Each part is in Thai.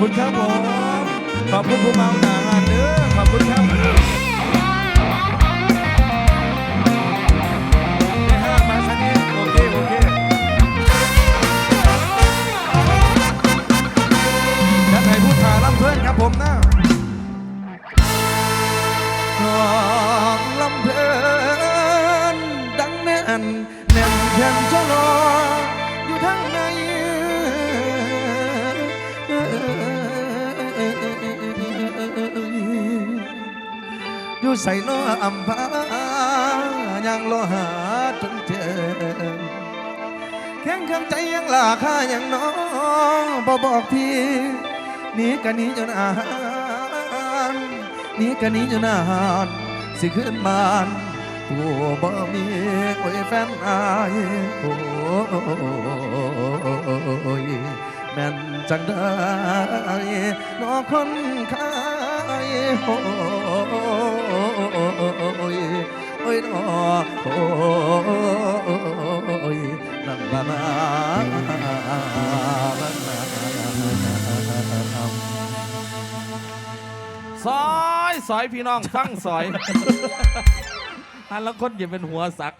คุณครับผม ขอบคุณผู้เมาหนางานเด้อขอบคุณครับไม่ห้ามมาชนิดโอเคโอเคยัดให้ผู้ขาลำเพื่อนครับผมนะ อยู่ใส่นออำพายังรอหาจนเจอแข็งข้างใจยังลาค่ายังน้องบอบอกพี่หนีกันนี้จนอาหารหนีกันนี้จนอาหารสิขึ้นบ้านผู้บ่มีโอ้ยแฟนอายโอ้ยแม่นจังได้นอคนขาย โอ้ยโอ้ยนอโอ้ยนั่นละนะนั่นละซอยซอยพี่น้องฟังซอยฮันละคนอย่าเป็นหัวสัก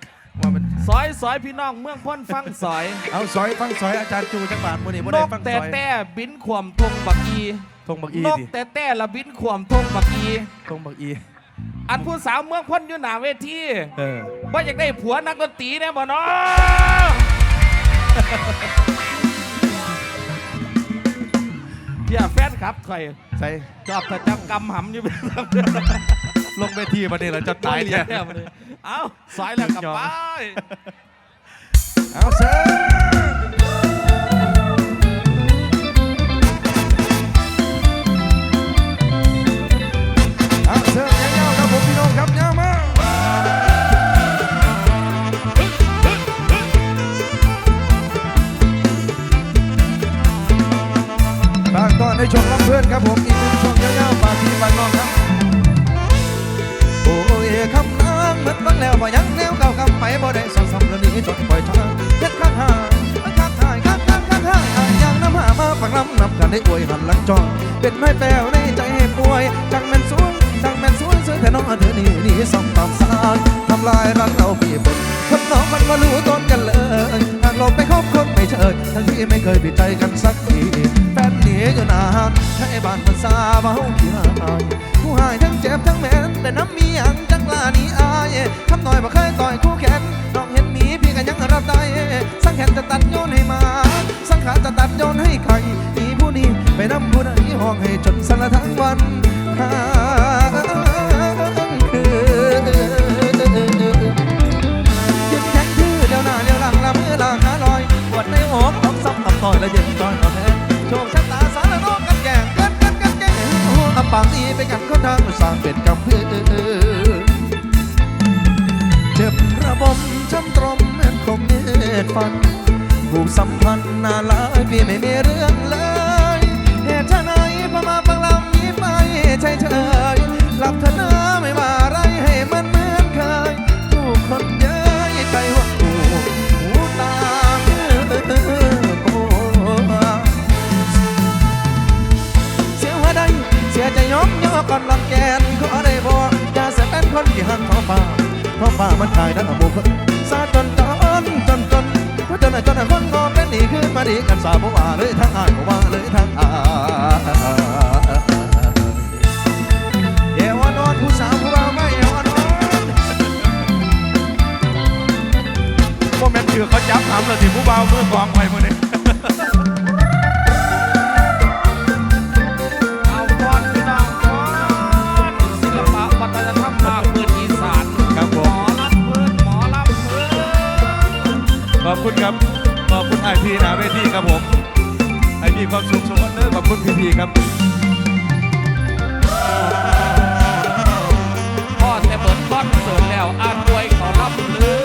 ว่ามันซอยซอยพี่น้องเมืองพ้นฟังซอยเอาซอยฟังซอยอาจารย์จูจักบาทมื้อนี้บ่นได้กฟังแต่ซอยแต่บินขวมทงบักอีทงบักอีนกดิแต่แต่ละบินขวมทงบักอี ทงบักอี อันผู้สาวเมืองพ้นอยู่หน้าเวทีเออ ว่าอยากได้ผัวนักดนตรีแน่บ่เนาะอย่าแฟนครับใครใส่จอบแต่จำกำหำอยู่เป็นลงเวทีประเดี๋ยวเราจะตายเนี่เนี่ยย เอ้าสายแล้วกลับไป เอาเซิเนไม้แป้วในใจให้ป่วย จังแม่นสูงจังแม่นสวยสวยแต่น้องเธอนี่นี่สองตามสางทำลายรักเราพี่บนทำน้องมันว่ารู้ต้นกันเลยหากเราไปคบคนไม่เชยทั้งที่ไม่เคยปิดใจกันสักทีแฟนหนีอยู่นานให้บ้านมันซาเบาขี้หายผู้หายทั้งเจ็บทั้งแม่นแต่น้ำมีหยังจังลานี้อายทำหน่อยบ่เคยต่อยคู่แขนน้องเห็นหมีพี่ก็ยังรับได้สังแขนจะตัดโยนให้มา สังขาจะตัดโยนให้ใคร นี้ไปนำผู้นั้ห้องให้จนสละทั้งวันหาคืนยืนแข็งทื่อเดียวหน้าเดียวหลังละมือลางขาลอยปวดในอกออกซ้ำตับต่อยและเย็นจอยเอาแทนโชคชะตาสารโลกกันแก่งกันกันกันแก่งหัวปากดีไปกันคนทางสร้างเป็นกำพือเจ็บระบมช้ำตรมแม่นคมเม็ดฟันผูกสัมพันธ์นานหลายปีไม่มีเรื่องเลย เหตุไหนพอมาฟังลำนี้ไปใช่เฉยหลับเถอนะไม่ว่าไรให้มันเหมือนเคยทุกคนเย้ยใจหัวหูหูตาโอ้เสียหัวใดเสียใจยอมย่อก่อนลำแกนขอได้บอกอย่าเสียเป็นคนที่หันท้องฟ้าท้องฟ้ามันขายดังบุคค มาดีกันสาบว่าเลยทั้งอายว่าเลยทั้งอายเอวานอนผู้สาวผู้บ่าวไม่เอวานอนพวกแม่นคือเขาจับทำเลยสิผู้บ่าวมือกองไปมือนี้ ความสุขสมบัติเนอขอบคุณพีพีครับพ่อแต่เปิดคอนเสิร์ตแล้วอานวยเขาลำเลือ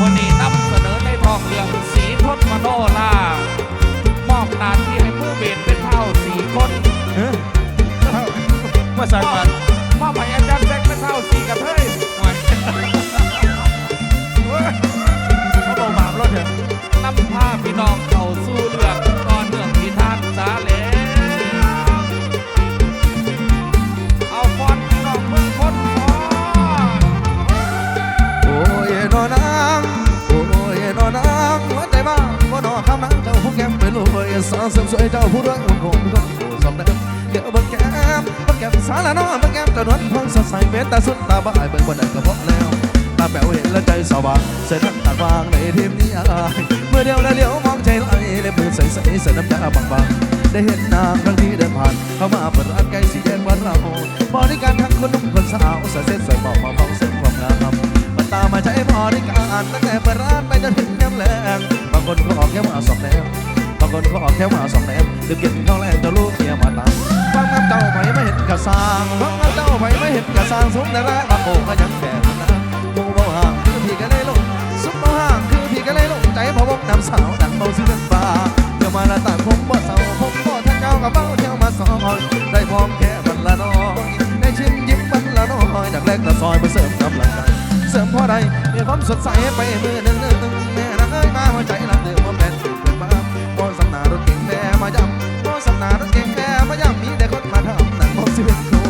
วันนี้นำเสนอในทองเรืองสีทศมโนลามอบหน้าที่ให้ผู้เบนเป็นเท่าสีคนเฮ้ยมาสั่มัน สวเสริมสวยเจ้าผู้ด้วยอุ่นคงกคนอยู่สมเด็จเดี๋ยวบิ่งแก้มบิ่งแก้มสารละน้อเบิ่งแก้มตะนวลพองสดใสเวตาสุดตาบ่ายเบิ่งบ่ได้ก็พอแล้วตาแป๋วเห็นแล้วใจสว่างเส้นน้ำตาฟางในทีมนี้อายเมื่อเดียวแล้วเลี้ยวมองใจไหลเล็บมือใสใสเส้นน้ำตาบางๆได้เห็นนางครั้งที่เดินผ่านเข้ามาเปิดร้านไก่สีแดงวันเราบริการทั้งคนหนุ่มคนสาวใส่เส้นใส่เบอกมาฟังเสียงความงามมันตามมาใช้บริการตั้งแต่เปิดร้านไปจนถึงน้ำแรงบางคนก็ออกแค่มาสองแนว คนก็ออกแค่มาสองแนวดื่มกินข้าวแรจะลูกเมียมาตามฟังน้ำเจ้าไปไม่เห็นกระสางฟังน้ำเจ้าไปไม่เห็นกระสางสมแต่ละบางโอ้ก็ยังแก่นนั้นมูเบาห่างคือพี่ก็เลยลงซุปเบาห่างคือพี่ก็เลยลงใจพะวกน้ำสาวดังเบาสิเป็นฟ้าเดี๋ยวมาละต่างผมบ่เศร้าผมบ่ทั้งเก้ากับเบ้าเที่ยวมาซอยได้พร้อมแค่บันละน้อยได้ชิมยิ้มบันละน้อยดักแรกตะซอยมาเสริมกำลังใจเสริมพอใดมีความสดใสไปมือหนึ่งหนึ่งแม่รักเอ้ยมาหัวใจรักเดือ ก่งแม่มาย้ำบ่สำนารถเก่งแม่มาย้ำมีแต่คนมาทำหนังบ่สิเป็นครู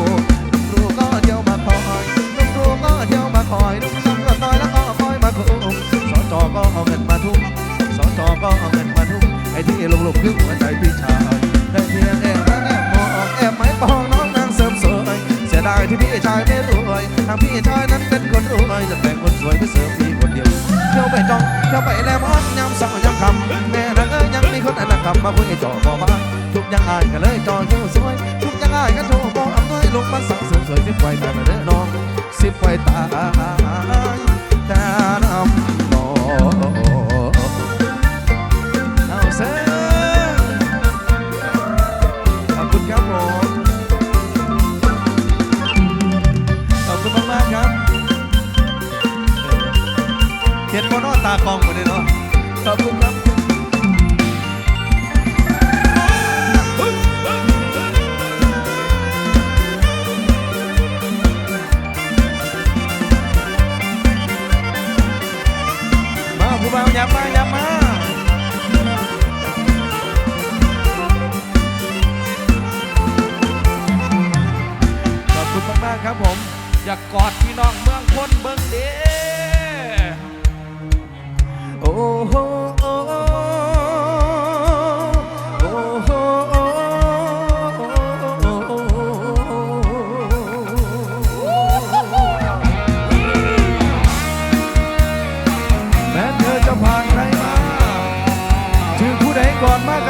ครูก็เที่ยวมาคอยลุงครูก็เที่ยวมาคอยลุงจำก็ต่อยแล้วก็คอยมาคุมสจก็เอาเงินมาทุ่มสจก็เอาเงินมาทุ่มไอ้ที่ลงลงคือหัวใจพี่ชายได้เพียงแอบรักแอบมองแอบไม้ปองน้องนางเสริมสวยเสียดายที่พี่ชายไม่รวยทางพี่ชายนั้นเป็นคนรวยจะแต่งคนสวยไปเสริมพี่คนเดียวเที่ยวไปจองเที่ยวไปแลมอนยำเสาวยำคำ ยังมีคนอันนั้นคำมาคุยจ่อบ่มาทุกอย่างอายก็เลยจอเที่ยวสวย ทุกอย่างอายก็โชว์บ่อำนวยลงมาสั่งเสริมสวยสิบไว้ตาเด้อน้องสิบไว้ตายตานำนอเอาเซ่ขอบคุณครับผมขอบคุณมากๆครับเห็นบนนอตากองหมดเลยเนาะขอบคุณครับ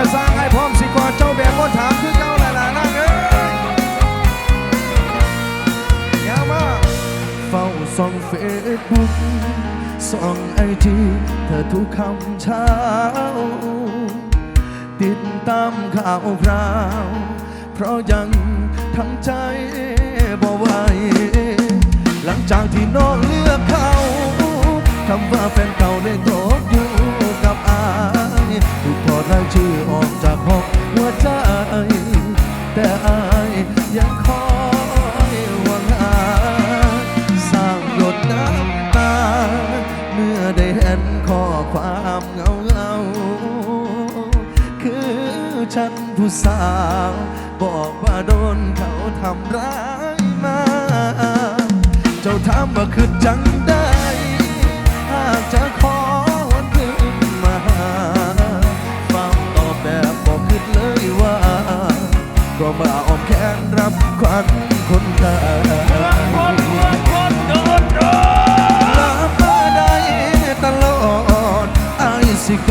ก็สร้างให้พร้อมสิก่อนเจ้าแบบก็ถามคือเจ้าหละล่ะนางเอ้ยอย่ามากเฝ้าส่องเฟซบุ๊กส่องไอจีเธอทุกคำเช้า ติดตามข่าวคราว เพราะยังทำใจบ่ไหวหลังจากที่น้องเลือกเขาคำว่าแฟนเก่าได้ตกอยู่กับอายถูก รายชื่อออกจากห้องหัวใจ แต่อายยังคอยหวังหาสร้างหยดน้ำตา เมื่อได้เห็นข้อความเงาเงาๆคือฉันผู้สาว บอกว่าโดนเขาทำร้ายมา เจ้าถามว่าคือจังได้ มาอ้อมแขนรับควันคนตาคนเมืองพ้นโดนโดนลามาได้ตลอดไอ้ายสิก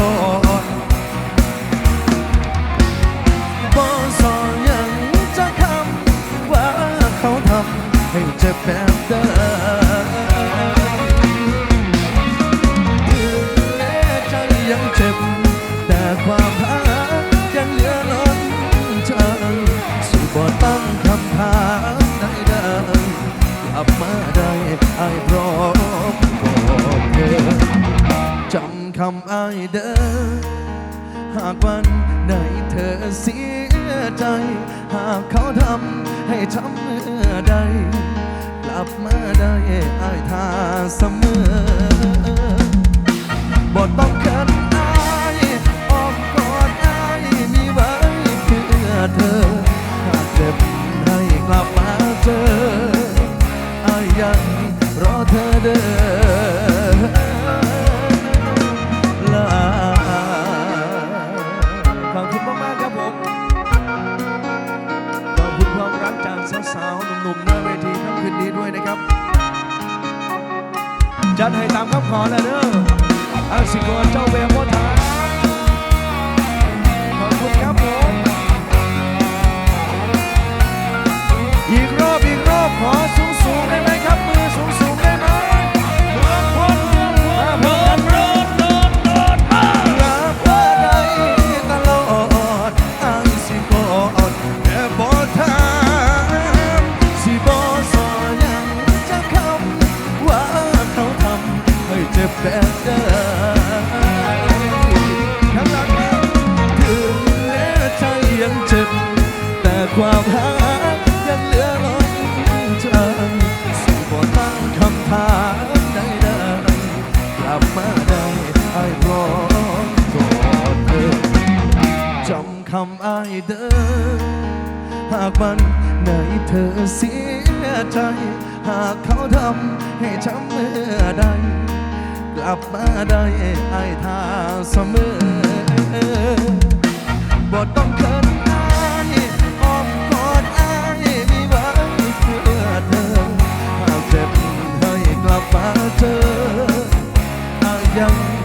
ขอแล้วเด้อ ถึงแม้ใจยังเจ็บ แต่ความรักยังเหลือล้นใจสิบ่ตั้งคำถามใดๆกลับมาได้ไอ้รอโทษเธอจำคำอ้ายเด้อหากวันไหนเธอเสียใจ หากเขาทำให้ช้ำเมื่อใด กลับมาได้ไอ้ท่าเสมอบ่ต้องเกินอายอ้อมกอดอายมีไว้เพื่อเธอหากเจ็บให้กลับมาเจออายยัง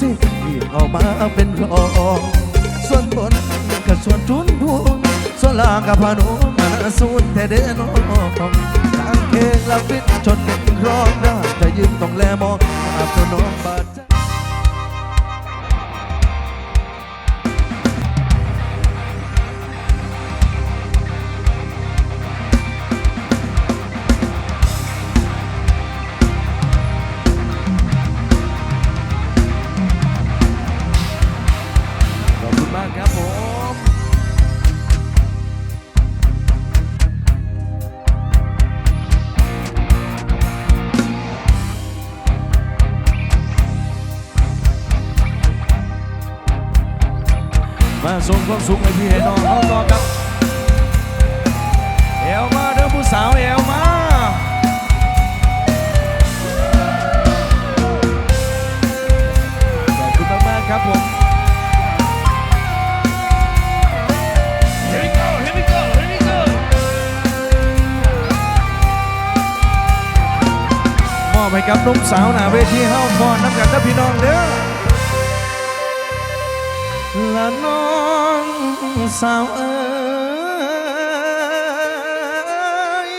สิยีนออกมาเป็นรองส่วนบนกับส่วนทุนพูนส่วนล่างกับพานุมาสูนแต่เดินออกกางเคงละฟิตจนเป็นรองได้แต่ยืนต้องแลมองอาบน้องบาด ส่งความสุขให้พี่ให้น้องเขาต่อครับเอวมาเด้อผู้สาวเอวมาขอบคุณมากๆครับผมมอบให้กับหนุ่มสาวหน้าเวทีเฮาพรน้ำกันนะพี่น้องเด้อ สาวเอ้ย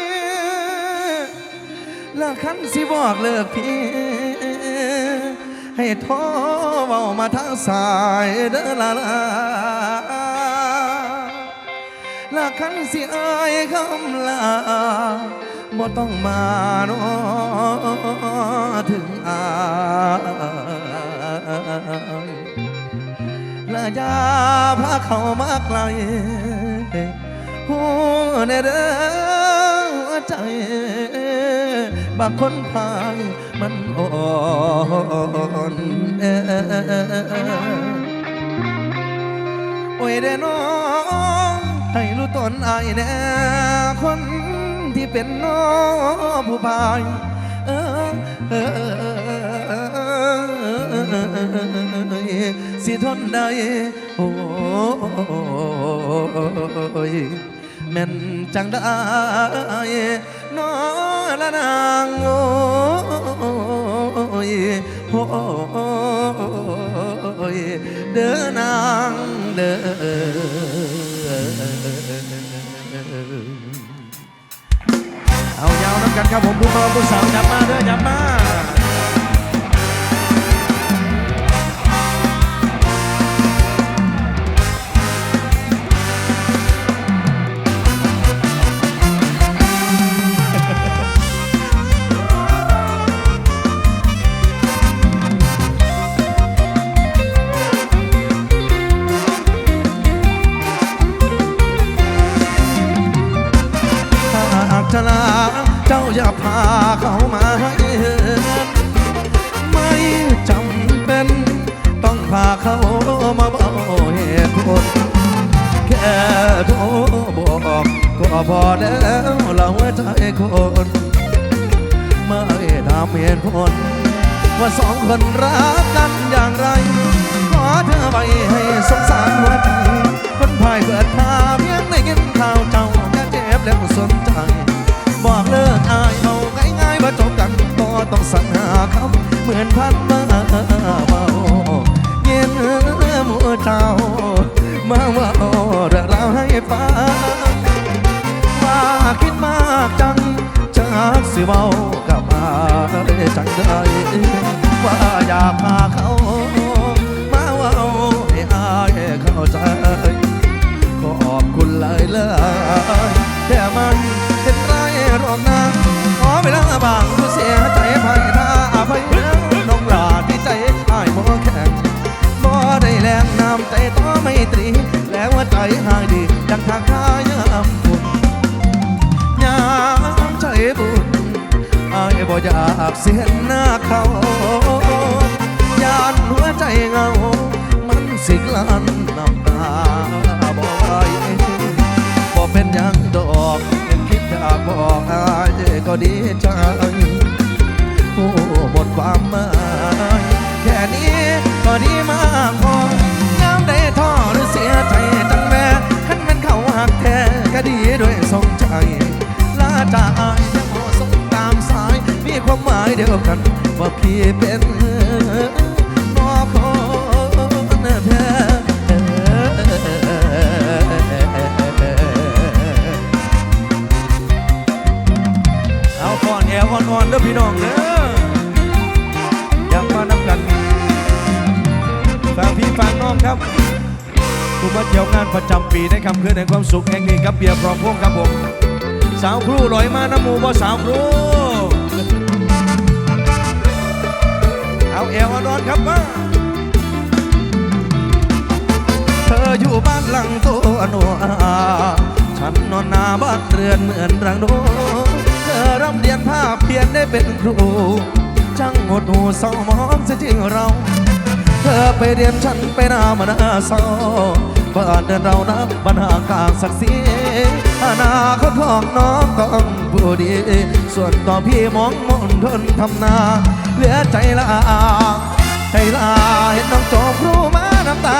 ละคันสิบอกเลิกพี่ ให้โทรเว้ามาทางสายเด้อละลาละคันสิอายคำลาบ่ต้องมาเนาะถึงอาย ละอยาพาเขามาไกลหัวในเด้อใจ บางคนพายมันอ่อนแอโอ้ยเด้อน้องให้รู้ตนอายแน่คนที่เป็นน้องผู้พาย เออเออเออเออ สิทนได้โอ้ยแม่นจังได้น้อละนางโอ้ยโอ้ยเด้อนางเด้อเอายาวน้ำกันครับผมผู้บ่าวผู้สาวจับมาเด้อจับมา คนพายเปิดทาเพียงได้ยินข่าวเจ้าแค่เจ็บแล้วสนใจ บอกเลิกอายเอาง่ายๆว่าจบกันก็ต้องสั่งหาคำเหมือนพันมาเบาเย็นหมูเจ้ามาว่าเรื่องราวให้ฟังว่าคิดมากจังจากสิเว้ากับมาได้จังได้ว่าอยากพาเขา มาว่าให้อายเข้าใจ หลายเลยแต่มันเป็นไรหรอกนะขอเวลาบางผู้เสียใจภายหน้าอภัยแล้วน้องหลาที่ใจอายบ่แข็งบ่ได้แรงน้ำใจต่อไม่ตรี แล้วว่าใจหายดีดังทางข้ายามฝุ่นยามใจบุญอายบ่อยากเสียหน้าเขายานหัวใจเงามันสิกลันน้ำตาบ่ไหว เป็นยังดอกยังคิดอยากบอกอายก็ดีใจโอ้หมดความหมายแค่นี้ก็ดีมากพอย้ำได้ท้อหรือเสียใจจังแม่ขันมันเขาหักแท้ก็ดีด้วยสงใจลาจากอายแต่หมอสงตามสาย มีความหมายเดียวกันว่าพี่เป็น ปีในคำคืนแห่งความสุขแห่งนี้กับเบียร์พร้อมพงษ์ครับผม สาวครูลอยมาน้ำมูบ่สาวครูเอาเอวอนอนครับมาเธออยู่บ้านหลังโตหนัวฉันนอนหนาบ้านเรือนเหมือนรังโดเธอร่ำเรียนภาพเพียนได้เป็นครูจังหดหูเศร้ามองเสียจริงเรา เธอไปเรียนฉันไปนามานาเศร้าบ้านเดินเรานับปัญหากลางศักดิ์ศรีอนาคตของน้องต้องผู้ดี ส่วนต่อพี่มองมนทนทำนา เหลือใจละอาใจละเห็นน้องจบครูมาน้ำตา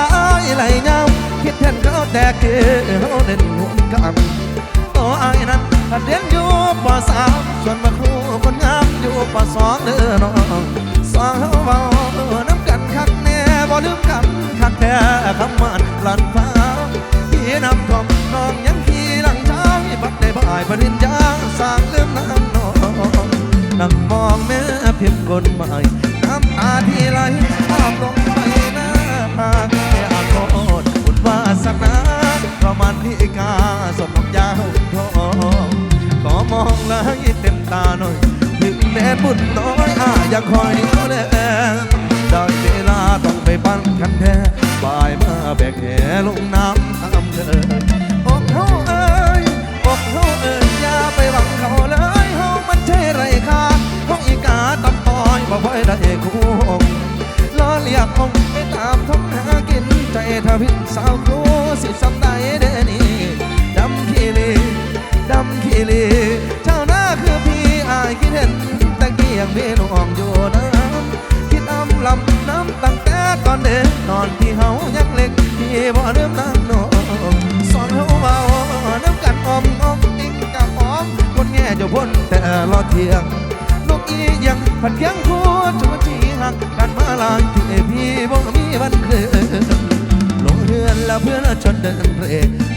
ไหลเงาคิดแทนเขาแต่คือเขาเด่นหุ่นกันตัวไอ้ายนั้นเรียนอยู่ปสามส่วนมาครูคนงามอยู่ปสองเด้อน้องสองเฮาเบาน้ำกันคักแน่บ่ ลืมกันคักแท้คำมันลันฟ้าพี่นำทอมน้องยังขี่หลังช้างบัดได้บ่ายปริญญาสร้างลืมน้ำนองนั่งมองแม่พิมพ์กฎหมายน้ำตาที่ไหลภาพลงไปหน้าผากแค่อาโทษบุญวาสนาเพราะมันพิกาสมน้องยาวทองขอมองเลยเต็มตาหน่อยถึงแม้บุญน้อยอายังคอยดูแลได้เวลาต้ ปันคันแท้บายมาแบกแหลงน้ำตามเธออกเขาเอ้ยอกเขาเอ้ยอย่าไปหวังเขาเลยเฮามันใช่ไรค่าของอีกาตับต้อยบ่ค่อยได้คู่ล้อเลียกองไปตามท้องหากินใจทวินสาวครูสิสำได้เดนี่ดำขี้ลีดำขี้ลีเจ้าหน้าคือพี่อายคิดเห็นตะเกียงพี่น้องอยู่น้ำคิดอ้ำลำน้ำ ตอนเด็กตอนที่เฮายังเล็กพี่บ่เริ่มนั่งนองสอนเฮาเบาน้ำกันอมอมติ้งกับอมคนแง่จะพ้นแต่รอเที่ยงนกอียังผัดเคียงคู่จุจีหักกันมาลายที่พี่บ่มีวันคืนลงเรือนแล้วเพื่อนชนเดินเร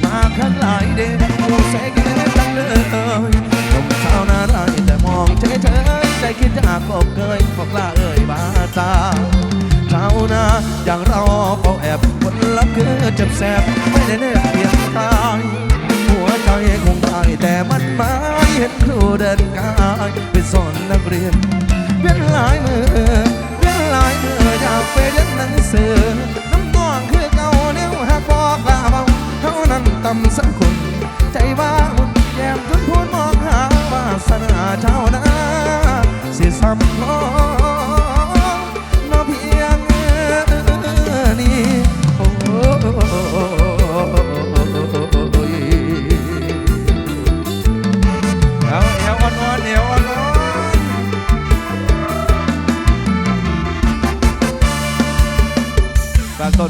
มาข้างหลายเดนผู้แสงจังเลยหนุ่มสาวน่ารักแต่มองเฉยเฉยใจคิดจะกบเกยบอกลาเอ่ยบาตา ชาวนา อย่างเราเฝ้าแอบคนลับคือเจ็บแสบ ไม่ได้เน้นเพียนตายหัวใจคงได้แต่มันไม่เห็นครูเดินกายไปสอนนักเรียนเวียนหลายมือเวียนหลายมืออยากไปเรียนหนัง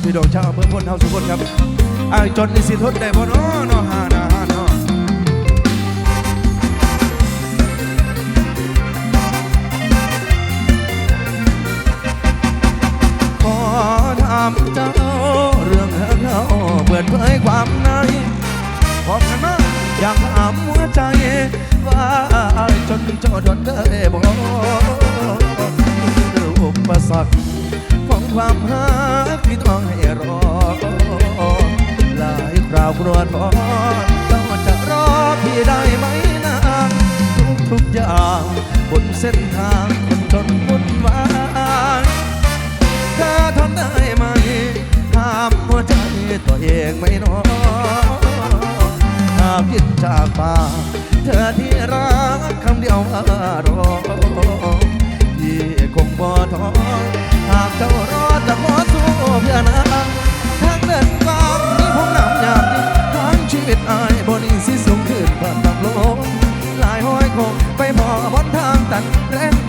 พี่ดองชาวอำเภอพลเท่าสุพนครับอายจนนี่สิทนได้บ่เนาะเนาะหานาหานาขอถามเจ้าเรื่องเขาเปิดเผยความในบอกกันมาอยากถามหัวใจว่าไอ้จนเจ้าทนได้บอกอุปสรรคของความรักายคราวกลัวท้อเจ้าจะรอพี่ได้ไหมนางทุกทุกอย่างบนเส้นทางคนจนวุ่นวายเธอทนได้ไหมห้ามหัวใจตัวเองไม่นอยหากยินจากปาเธอที่รักคำเดียวว่ารอพี่คงบ่ท้อห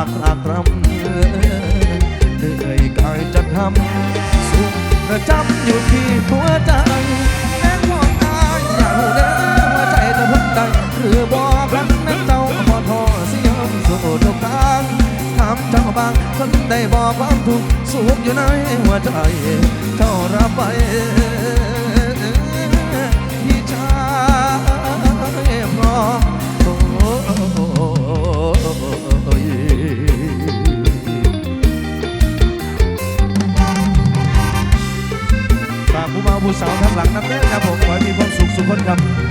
ากลากรำเหนื่อยกายจะทำสุขประจำอยู่ที่หัวใจแม้ความอายอยากรู้เด้อว่าใจจะทนได้หรือบอกรักแม้เจ้าบ่ท้อสิยอมสู้ทุกทางถามเจ้าบางคนได้บอกความทุกข์สุขอยู่ในหัวใจเจ้ารับไป ผู้สาวทั้งหลังนับเด้อครับผมขอให้มีความสุขสุขคนครับ